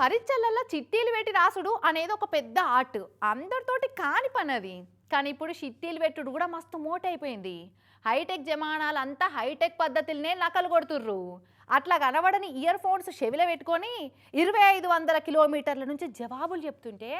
పరీక్షలల్లో చిట్టీలు పెట్టి రాసుడు అనేది ఒక పెద్ద ఆర్ట్. అందరితోటి కాని పని అది కానీ ఇప్పుడు చిట్టీలు పెట్టుడు కూడా మస్తు మోటైపోయింది. హైటెక్ జమానాలు అంతా హైటెక్ పద్ధతులనే నకలు కొడుతుర్రు. అట్లా కనబడని ఇయర్ ఫోన్స్ చెవిలో పెట్టుకొని ఇరవై ఐదు వందల కిలోమీటర్ల నుంచి జవాబులు చెప్తుంటే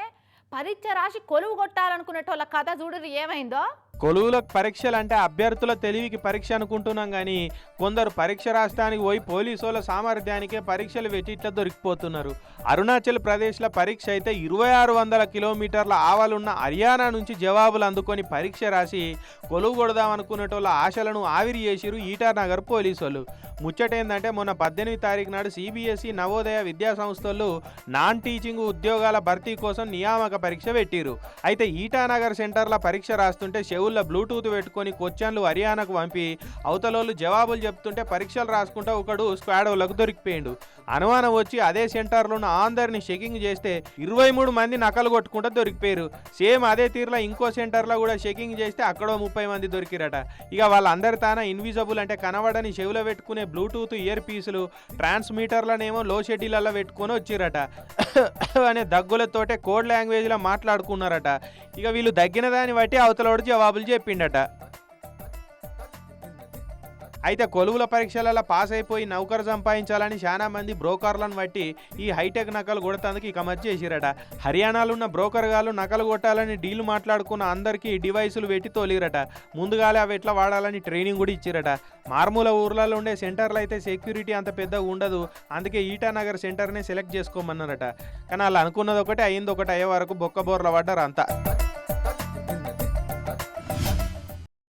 పరీక్ష రాసి కొలువు కొట్టాలనుకునేటోళ్ళ కథ చూడరు ఏమైందో? కొలువులకు పరీక్షలు అంటే అభ్యర్థుల తెలివికి పరీక్ష అనుకుంటున్నాం కానీ కొందరు పరీక్ష రాష్ట్రానికి పోయి పోలీసుల సామర్థ్యానికే పరీక్షలు పెట్టి దొరికిపోతున్నారు. అరుణాచల్ ప్రదేశ్లో పరీక్ష అయితే ఇరవై ఆరు వందల కిలోమీటర్ల ఆవలున్న హర్యానా నుంచి జవాబులు అందుకొని పరీక్ష రాసి కొలువు కొడదాం అనుకునేటోళ్ళ ఆశలను ఆవిరి చేసిరు ఈటానగర్ పోలీసులు ముచ్చటేందంటే మొన్న పద్దెనిమిది తారీఖు నాడు సిబిఎస్ఈ నవోదయ విద్యా సంస్థలు నాన్ టీచింగ్ ఉద్యోగాల భర్తీ కోసం నియామక పరీక్ష పెట్టిరు అయితే ఈటానగర్ సెంటర్ల పరీక్ష రాస్తుంటే ఫోన్లో బ్లూటూత్ పెట్టుకొని క్వశ్చన్లు హర్యానాకు పంపి అవతలోళ్ళు జవాబులు చెప్తుంటే పరీక్షలు రాసుకుంటా ఒకడు స్క్వాడ్ దొరికిపోయిండు. అనుమానం వచ్చి అదే సెంటర్లో ఉన్న అందరిని చెకింగ్ చేస్తే ఇరవై మూడు మంది నకలు కొట్టుకుంటా దొరికిపోయారు. సేమ్ అదే తీరులో ఇంకో సెంటర్లో కూడా షెకింగ్ చేస్తే అక్కడ ముప్పై మంది దొరికిరట. ఇక వాళ్ళందరి తాన ఇన్విజిబుల్ అంటే కనబడని చెవిలో పెట్టుకునే బ్లూటూత్ ఇయర్ పీసులు ట్రాన్స్మీటర్లనేమో లో షెడ్యూల్లో పెట్టుకొని వచ్చిరట. అనే దగ్గులతోటే కోడ్ లాంగ్వేజ్లో మాట్లాడుకున్నారట. ఇక వీళ్ళు దగ్గిన దాన్ని బట్టి అవతలోడు జవాబులు చెప్పిండట. అయితే కొలువుల పరీక్షలలో పాస్ అయిపోయి నౌకరు సంపాదించాలని చాలా మంది బ్రోకర్లను బట్టి ఈ హైటెక్ నకలు కొడతానికి ఇక చేసిరట. హర్యానాలో ఉన్న బ్రోకర్ గాలు నకలు కొట్టాలని డీల్ మాట్లాడుకున్న అందరికీ డివైసులు పెట్టి తోలిరట. ముందుగాలే అవి ఎట్లా వాడాలని ట్రైనింగ్ కూడా ఇచ్చిరట. మారుమూల ఊర్లలో ఉండే సెంటర్లు అయితే సెక్యూరిటీ అంత పెద్దగా ఉండదు. అందుకే ఈటానగర్ సెంటర్నే సెలెక్ట్ చేసుకోమన్నారట. కానీ వాళ్ళు అనుకున్నది ఒకటి అయింది ఒకటి అయ్యే వరకు బొక్క బోర్ల పడ్డారు అంతా.